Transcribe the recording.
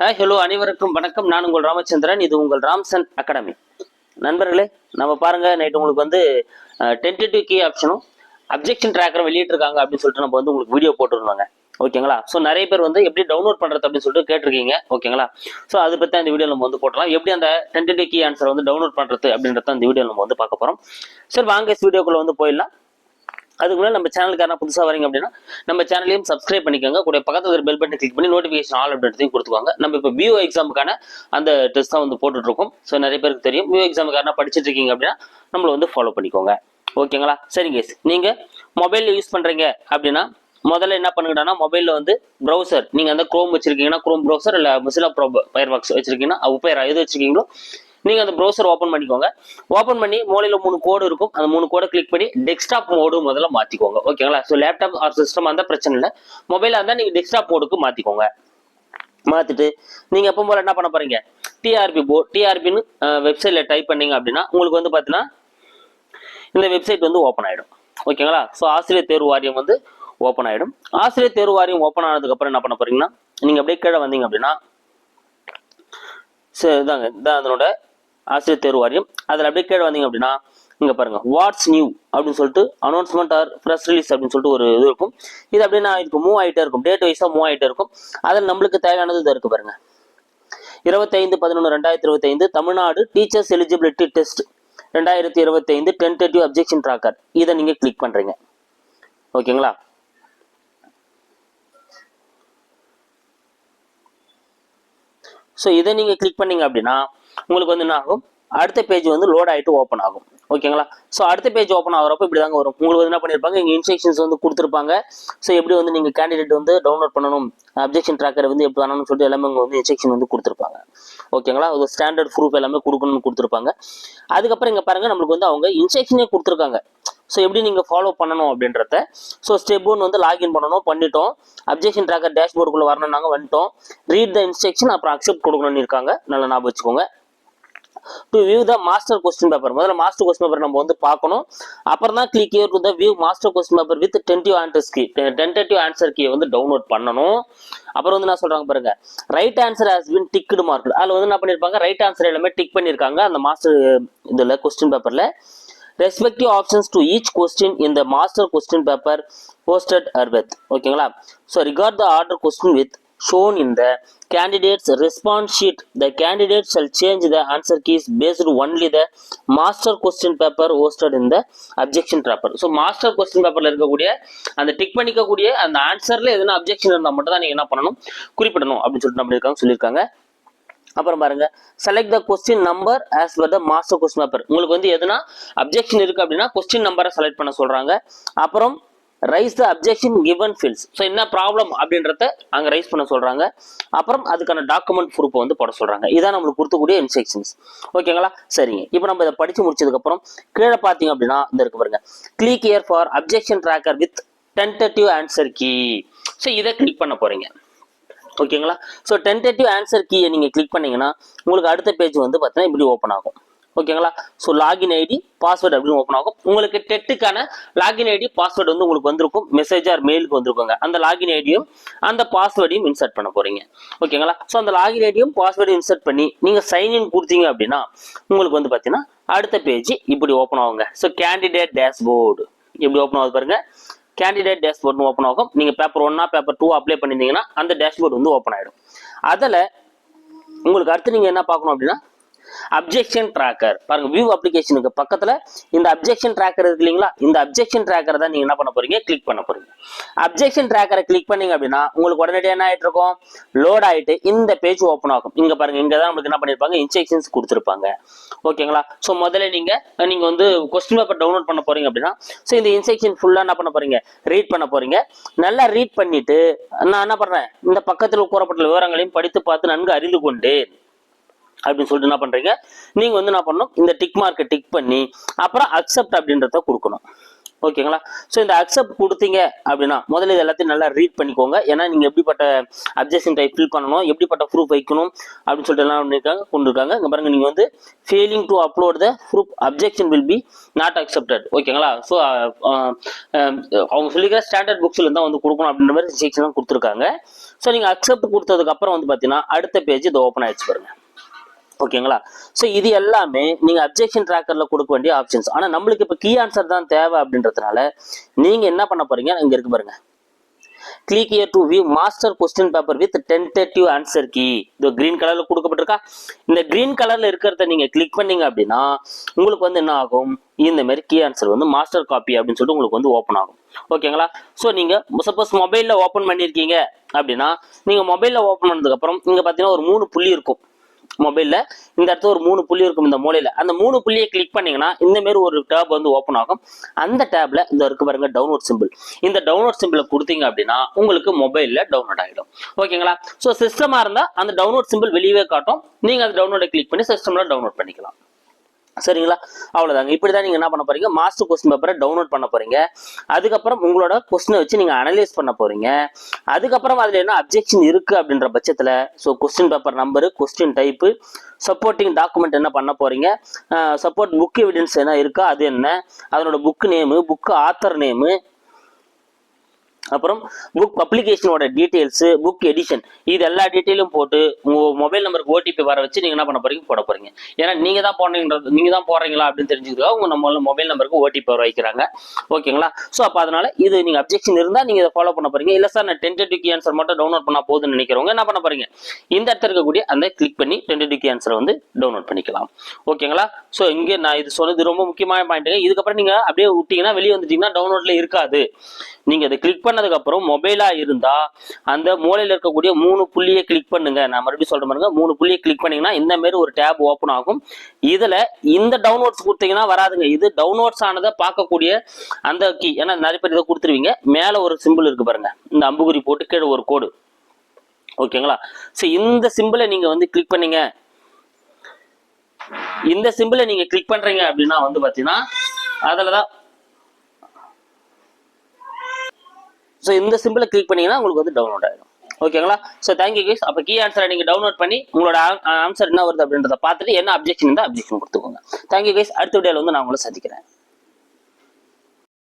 Hi hello அனைவருக்கும் வணக்கம். நான் உங்கள் ராமச்சந்திரன். இது உங்கள் ராம்சன் அகாடமி. நண்பர்களே நம்ம பாருங்க நைட் உங்களுக்கு வந்து டென்டேட்டிவ் கே ஆப்ஷனும் அப்ஜெக்ஷன் ட்ராக்கரும் வெளியிட்டிருக்காங்க அப்படின்னு சொல்லிட்டு நம்ம வந்து உங்களுக்கு வீடியோ போட்டுருந்தாங்க. ஓகேங்களா? ஸோ நிறைய பேர் வந்து எப்படி டவுன்லோட் பண்ணுறது அப்படின்னு சொல்லிட்டு கேட்டிருக்கீங்க. ஓகேங்களா? ஸோ அதை பற்றி அந்த வீடியோ நம்ம வந்து போட்டலாம். எப்படி அந்த டென்டேட்டிவ் கீ ஆன்சர் வந்து டவுன்லோட் பண்ணுறது அப்படின்றத அந்த வீடியோ நம்ம வந்து பார்க்க போகிறோம் சரி வாங்க வீடியோக்குள்ளே வந்து போயிடலாம். அதுக்கு முன்னாடி நம்ம சேனலுக்கு யாரா புதுசாக வரீங்க அப்படின்னா நம்ம சேனலையும் சப்ஸ்கிரைப் பண்ணிக்கோங்க. கூட பக்கத்துல இருக்கிற பெல் பட்டன் கிளிக் பண்ணி நோட்டிஃபிகேஷன் ஆல் அப்படின்றதையும் கொடுத்துவாங்க நம்ம இப்போ வியூ எக்ஸாமுக்கான அந்த டெஸ்ட் தான் வந்து போட்டுட்ருக்கோம். ஸோ நிறைய பேருக்கு தெரியும். வியூ எக்ஸாமுக்கு யாரா படிச்சுட்டு இருக்கீங்க அப்படின்னா நம்மளை வந்து ஃபாலோ பண்ணிக்கோங்க. ஓகேங்களா? சரிங்க நீங்கள் மொபைல் யூஸ் பண்ணுறீங்க அப்படின்னா முதல்ல என்ன பண்ணுங்கன்னா மொபைலில் வந்து ப்ரௌசர் நீங்கள் அந்த குரோம் வச்சிருக்கீங்கன்னா குரோம் ப்ரௌசர் இல்லை மொசிலா ப்ரோ பயர் பாக்ஸ் வச்சிருக்கீங்கன்னா உப்பேரா எது வச்சிருக்கீங்களோ நீங்கள் அந்த ப்ரௌசர் ஓப்பன் பண்ணிக்கோங்க. ஓப்பன் பண்ணி மூலையில் மூணு கோடு இருக்கும். அந்த மூணு கோடை கிளிக் பண்ணி டெஸ்க்டாப் மோடு முதல்ல மாற்றிக்கோங்க ஓகேங்களா ஸோ லேப்டாப் ஆர் சிஸ்டம் அந்த பிரச்சனை இல்லை. மொபைலாக இருந்தால் நீங்கள் டெஸ்க்டாப் மோடுக்கு மாற்றிக்கோங்க மாற்றிட்டு நீங்கள் எப்போ போல என்ன பண்ண போகிறீங்க டிஆர்பி போ டிஆர்பின்னு வெப்சைட்ல டைப் பண்ணீங்க அப்படின்னா உங்களுக்கு வந்து பார்த்தீங்கன்னா இந்த வெப்சைட் வந்து ஓப்பன் ஆகிடும் ஓகேங்களா ஸோ ஆசிரியர் தேர்வு வாரியம் வந்து ஓப்பன் ஆகிடும் ஆசிரியர் தேர்வு வாரியம் ஓப்பன் ஆனதுக்கப்புறம் என்ன பண்ண போறீங்கன்னா நீங்கள் அப்படியே கீழே வந்தீங்க அப்படின்னா சரி இதாங்க இதான் அதனோட ஆசிரியர் தேர்வு வாரியம். அதில் அப்படியே கீழே வந்தீங்க அப்படின்னா இங்கே பாருங்கள் வாட்ஸ் நியூ அப்படின்னு சொல்லிட்டு அனௌன்ஸ்மெண்ட் ஆர் ப்ரெஸ் ரிலீஸ் அப்படின்னு சொல்லிட்டு ஒரு இது இருக்கும். இது அப்படியே நான் இதுக்கு மூவ் ஆகிட்டே இருக்கும். டேட் வைஸாக மூவ் ஆகிட்டே இருக்கும். அதில் நம்மளுக்கு தேவையானது இது இருக்குது பாருங்கள் இருபத்தைந்து பதினொன்று ரெண்டாயிரத்தி இருபத்தைந்து தமிழ்நாடு டீச்சர்ஸ் எலிஜிபிலிட்டி டெஸ்ட் ரெண்டாயிரத்தி இருபத்தைந்து டென்டேட்டிவ் அப்ஜெக்ஷன் ட்ராக்கர் இதை நீங்கள் கிளிக் பண்ணுறீங்க ஓகேங்களா? ஸோ இதை நீங்கள் கிளிக் பண்ணீங்க அப்படின்னா உங்களுக்கு வந்து என்ன ஆகும் அடுத்த பேஜ் வந்து லோட் ஆகிட்டு ஓப்பன் ஆகும். ஓகேங்களா ஸோ அடுத்த பேஜ் ஓப்பன் ஆகிறப்ப இப்படி தாங்க வரும். உங்களுக்கு வந்து என்ன பண்ணியிருப்பாங்க இங்கே இன்ஸ்ட்ரக்ஷன்ஸ் வந்து கொடுத்துருப்பாங்க. ஸோ எப்படி வந்து நீங்கள் கேண்டிடேட் வந்து டவுன்லோட் பண்ணணும்? அப்ஜெக்ஷன் ட்ராக்கர் வந்து எப்படி பண்ணணும்னு சொல்லிட்டு எல்லாமே இங்கே வந்து இன்ஸ்ட்ரக்ஷன் வந்து கொடுத்துருப்பாங்க. ஓகேங்களா ஒரு ஸ்டாண்டர்ட் ப்ரூஃப் எல்லாமே கொடுக்கணும்னு கொடுத்துருப்பாங்க. அதுக்கப்புறம் இங்கே பாருங்கள் நம்மளுக்கு வந்து அவங்க இன்ஸ்ட்ரக்ஷனே கொடுத்துருக்காங்க. ஸோ எப்படி நீங்கள் ஃபாலோ பண்ணணும் அப்படின்றத? ஸோ ஸ்டெப் ஒன் வந்து லாகின் பண்ணணும் பண்ணிட்டோம். அப்ஜெக்ஷன் ட்ராக்கர் டேஷ்போர்டுக்குள்ளே வரணும் நாங்கள் வந்துட்டோம். ரீட் த இன்ஸ்ட்ரக்ஷன் அப்புறம் அக்செப்ட் கொடுக்கணும்னு இருக்காங்க. நல்லா ஞாபகம் வச்சுக்கோங்க. To view the master question paper முதல்ல மாஸ்டர் கொஸ்டின் பேப்பர் நம்ம வந்து பார்க்கணும். அப்புறம் தான் click here to the view master question paper with tentative answers key tentative answer key வந்து டவுன்லோட் பண்ணணும். அப்புறம் வந்து என்ன சொல்றாங்க பாருங்க? Right answer has been ticked mark அதில் வந்து என்ன பண்ணியிருப்பாங்க ரைட் ஆன்சர் எல்லாமே டிக் பண்ணியிருக்காங்க அந்த மாஸ்டர் இதில் கொஸ்டின் பேப்பரில் respective options to each question இந்த மாஸ்டர் கொஸ்டின் பேப்பர் போஸ்டட் அர்பத் ஓகேங்களா so regard the order question with shown in the candidate's response sheet. The candidate shall change the answer keys based only the master question paper hosted in the objection paper so master question பேப்பரில் இருக்கக்கூடிய அந்த tick பண்ணிக்கக்கூடிய அந்த ஆன்சர்ல எதுனா objection இருந்தால் மட்டும் தான் நீங்க என்ன பண்ணணும்? குறிப்பிடணும் அப்படின்னு சொல்லிட்டு நம்ம இருக்காங்க சொல்லியிருக்காங்க. அப்புறம் பாருங்க. Select the question number as per the master question paper உங்களுக்கு வந்து எதுனா அப்ஜெக்ஷன் இருக்கு அப்படின்னா கொஸ்டின் நம்பரை செலக்ட் பண்ண சொல்றாங்க. அப்புறம் raise the objection given fills so என்ன ப்ராப்ளம் அப்படின்றத அங்கே ரைஸ் பண்ண சொல்கிறாங்க அப்புறம் அதுக்கான டாக்குமெண்ட் ப்ரூஃபை வந்து போட சொல்கிறாங்க இதான் நம்மளுக்கு கொடுக்கக்கூடிய இன்ஸ்ட்ரக்ஷன்ஸ் ஓகேங்களா சரிங்க. இப்போ நம்ம இதை படித்து முடிச்சதுக்கப்புறம் கீழே பார்த்தீங்க அப்படின்னா இந்த இருக்கு பாருங்க. Click here for objection tracker with tentative answer key so இதை கிளிக் பண்ண போகிறீங்க ஓகேங்களா ஸோ டென்டேட்டிவ் ஆன்சர் கீயை நீங்கள் கிளிக் பண்ணீங்கன்னா உங்களுக்கு அடுத்த பேஜ் வந்து பார்த்தீங்கன்னா இப்படி ஓப்பன் ஆகும். ஓகேங்களா? ஸோ லாகின் ஐடி பாஸ்வேர்டு அப்படின்னு ஓப்பன் ஆகும். உங்களுக்கு டெட்டுக்கான லாகின் ஐடி பாஸ்வேர்டு வந்து உங்களுக்கு வந்திருக்கும். மெசேஜ் ஆர் மெயிலுக்கு வந்திருக்குங்க. அந்த லாகின் ஐடியும் அந்த பாஸ்வேர்டையும் இன்சர்ட் பண்ண போறீங்க. ஓகேங்களா? ஸோ அந்த லாகின் ஐடியும் பாஸ்வேர்டையும் இன்சர்ட் பண்ணி நீங்கள் சைன்இன் கொடுத்தீங்க அப்படின்னா உங்களுக்கு வந்து பார்த்தீங்கன்னா அடுத்த பேஜ் இப்படி ஓப்பன் ஆகுங்க. ஸோ கேண்டிடேட் டேஷ்போர்டு இப்படி ஓப்பன் ஆகுது பாருங்க. கேண்டிடேட் டேஷ்போர்டு ஓப்பன் ஆகும். நீங்க பேப்பர் ஒன்னா பேப்பர் டூ அப்ளை பண்ணியிருந்தீங்கன்னா அந்த டேஷ்போர்டு வந்து ஓப்பன் ஆயிடும். அதில் உங்களுக்கு அடுத்து நீங்க என்ன பார்க்கணும் அப்படின்னா அப்ஜெக்ஷன் ட்ராக்கர் பாருங்க வியூ அப்ளிகேஷனுக்கு பக்கத்துல இந்த அப்ஜெக்ஷன் ட்ராக்கர் இருக்கு இல்லைங்களா? இந்த அப்ஜெக்ஷன் ட்ராக்கர் தான் நீங்க என்ன பண்ண போறீங்க? கிளிக் பண்ண போறீங்க. அப்ஜெக்ஷன் ட்ராக்கரை கிளிக் பண்ணீங்க அப்படின்னா உங்களுக்கு உடனடியாக என்ன ஆயிட்டு இருக்கும்? லோட் ஆயிட்டு இந்த பேஜ் ஓப்பன் ஆகும். இங்க பாருங்க இங்க தான் உங்களுக்கு என்ன பண்ணிருப்பாங்க? இன்ஸ்ட்ரக்ஷன்ஸ் கொடுத்துருப்பாங்க. ஓகேங்களா ஸோ முதல்ல நீங்க நீங்க வந்து கொஸ்டின் பேப்பர் டவுன்லோட் பண்ண போறீங்க அப்படின்னா ஸோ இந்த இன்ஸ்ட்ரக்ஷன் ஃபுல்லா என்ன பண்ண போறீங்க? ரீட் பண்ண போறீங்க. நல்லா ரீட் பண்ணிட்டு நான் என்ன பண்றேன்? இந்த பக்கத்தில் கூறப்பட்ட விவரங்களையும் படித்து பார்த்து நன்கு அறிந்து கொண்டு அப்படின்னு சொல்லிட்டு என்ன பண்ணுறீங்க நீங்கள் வந்து என்ன பண்ணணும்? இந்த டிக் மார்க்கை டிக் பண்ணி அப்புறம் அக்செப்ட் அப்படின்றத கொடுக்கணும். ஓகேங்களா? ஸோ இந்த அக்செப்ட் கொடுத்தீங்க அப்படின்னா முதல்ல இது எல்லாத்தையும் நல்லா ரீட் பண்ணிக்கோங்க. ஏன்னா நீங்கள் எப்படிப்பட்ட அப்ஜெக்ஷன் டைப் ஃபில் பண்ணணும் எப்படிப்பட்ட ப்ரூஃப் வைக்கணும் அப்படின்னு சொல்லிட்டு எல்லாம் பண்ணியிருக்காங்க கொண்டு இருக்காங்க இங்கே பாருங்கள் நீங்கள் வந்து failing to upload the proof objection will be not accepted ஓகேங்களா? ஸோ அவங்க சொல்லிக்கிற ஸ்டாண்டர்ட் புக்ஸில் தான் வந்து கொடுக்கணும் அப்படின்ற மாதிரி செக்ஷன் கொடுத்துருக்காங்க. ஸோ நீங்கள் அக்செப்ட் கொடுத்ததுக்கப்புறம் வந்து பார்த்தீங்கன்னா அடுத்த பேஜ் இது ஓப்பன் ஆயிடுச்சு பாருங்க. ஓகேங்களா? ஸோ இது எல்லாமே நீங்கள் அப்ஜெக்ஷன் ட்ராக்கரில் கொடுக்க வேண்டிய ஆப்ஷன்ஸ் ஆனால் நம்மளுக்கு இப்போ கீ ஆன்சர் தான் தேவை அப்படின்றதுனால நீங்கள் என்ன பண்ண போறீங்க? இங்கே இருக்கு பாருங்க. Click here to view master question paper with tentative answer key இது கிரீன் கலர்ல கொடுக்கப்பட்டிருக்கா? இந்த கிரீன் கலர்ல இருக்கிறத நீங்க கிளிக் பண்ணீங்க அப்படின்னா உங்களுக்கு வந்து என்ன ஆகும்? இந்த மாதிரி கீ ஆன்சர் வந்து மாஸ்டர் காப்பி அப்படின்னு சொல்லிட்டு உங்களுக்கு வந்து ஓப்பன் ஆகும். ஓகேங்களா? ஸோ நீங்க சப்போஸ் மொபைல்ல ஓப்பன் பண்ணியிருக்கீங்க அப்படின்னா நீங்க மொபைல்ல ஓப்பன் பண்ணதுக்கு அப்புறம் இங்க பாத்தீங்கன்னா ஒரு மூணு புள்ளி இருக்கும். மொபைல்ல இந்த இடத்துல ஒரு மூணு புள்ளி இருக்கும் இந்த மூலையில. அந்த மூணு புள்ளியை கிளிக் பண்ணீங்கன்னா இந்த மாதிரி ஒரு டேப் வந்து ஓப்பன் ஆகும். அந்த டேப்ல இந்த இருக்கு பாருங்க டவுன்லோட் சிம்பிள் இந்த டவுன்லோட் சிம்பிளை கொடுத்தீங்க அப்படின்னா உங்களுக்கு மொபைல்ல டவுன்லோட் ஆகிடும் ஓகேங்களா ஸோ சிஸ்டமா இருந்தா அந்த டவுன்லோட் சிம்பிள் வெளியவே காட்டும். நீங்க அந்த டவுன்லோடை கிளிக் பண்ணி சிஸ்டம்ல டவுன்லோட் பண்ணிக்கலாம். சரிங்களா? அவ்வளோதாங்க இப்படி தான் நீங்கள் என்ன பண்ண போறீங்க? மாஸ்டர் கொஸ்டின் பேப்பரை டவுன்லோட் பண்ண போறீங்க. அதுக்கப்புறம் உங்களோட கொஸ்டினை வச்சு நீங்கள் அனலைஸ் பண்ண போறீங்க. அதுக்கப்புறம் அதில் என்ன அப்ஜெக்ஷன் இருக்கு அப்படின்ற பட்சத்தில் so question paper number question type supporting document என்ன பண்ண போறீங்க? சப்போர்ட் புக் எவிடன்ஸ் என்ன இருக்கா? அது என்ன? அதனோட book name book author name அப்புறம் புக் பப்ளிகேஷனோட டீட்டெயில்ஸு புக் எடிஷன் இது எல்லா டீட்டெயிலும் போட்டு உங்கள் மொபைல் நம்பருக்கு ஓடிபி வர வச்சு நீங்கள் என்ன பண்ண போறீங்க? போட போறீங்க. ஏன்னா நீங்க தான் போனீங்கன்றது நீங்க தான் போடுறீங்களா அப்படின்னு தெரிஞ்சுக்கிறதா உங்கள் நம்ம மொபைல் நம்பருக்கு ஓடிபி வர வைக்கிறாங்க. ஓகேங்களா? ஸோ அப்போ அதனால இது நீங்கள் அப்ஜெக்ஷன் இருந்தா நீங்கள் இதை ஃபாலோ பண்ண போறீங்க. இல்லை சார் நான் டென்டேட்டிவ் கீ ஆன்சர் மட்டும் டவுன்லோட் பண்ணால் போதுன்னு நினைக்கிறவங்க என்ன பண்ண போறீங்க? இந்த இடத்துல இருக்கக்கூடிய அந்த கிளிக் பண்ணி டென்டேட்டிவ் கீ ஆன்சரை வந்து டவுன்லோட் பண்ணிக்கலாம். ஓகேங்களா? ஸோ இங்கே நான் இது சொன்னது ரொம்ப முக்கியமான பாயிண்ட்டுங்க இதுக்கப்புறம் நீங்கள் அப்படியே விட்டீங்கன்னா வெளியே வந்துட்டீங்கன்னா டவுன்லோட்ல இருக்காது. நீங்க அதை கிளிக் பண்ணதுக்கு அப்புறம் மொபைலா இருந்தா அந்த மூலையில் இருக்கக்கூடிய மூணு புள்ளியை கிளிக் பண்ணுங்க. நான் மறுபடியும் சொல்ற பாருங்க. மூணு புள்ளியை கிளிக் பண்ணீங்கன்னா இந்த மாதிரி ஒரு டேப் ஓப்பன் ஆகும். இதுல இந்த டவுன்லோட்ஸ் கொடுத்தீங்கன்னா வராதுங்க. இது டவுன்லோட்ஸ் ஆனதை பார்க்கக்கூடிய அந்த கீ ஏன்னா நிறைய பேர் இதை கொடுத்துருவீங்க. மேல ஒரு சிம்பிள் இருக்கு பாருங்க. இந்த அம்புகுறி போட்டு கீழே ஒரு கோடு ஓகேங்களா ஸோ இந்த சிம்பிளை நீங்க வந்து கிளிக் பண்ணீங்க. இந்த சிம்பிளை நீங்க கிளிக் பண்றீங்க அப்படின்னா வந்து பாத்தீங்கன்னா அதுலதான் ஸோ இந்த சிம்பிளை கிளிக் பண்ணீங்கன்னா உங்களுக்கு வந்து டவுன்லோட் ஆகிடும் ஓகேங்களா ஸோ தேங்க்யூ கேஸ் அப்போ கீ ஆன்சரை நீங்கள் டவுன்லோட் பண்ணி உங்களோட ஆன்சர் என்ன வருது அப்படின்றத பார்த்துட்டு என்ன அப்ஜெக்ஷன் இருந்தால் அப்ஜெக்ஷன் கொடுத்துக்கோங்க. தேங்க்யூ கைஸ் அடுத்த வீடியோவில் வந்து நான் உங்களை சந்திக்கிறேன்.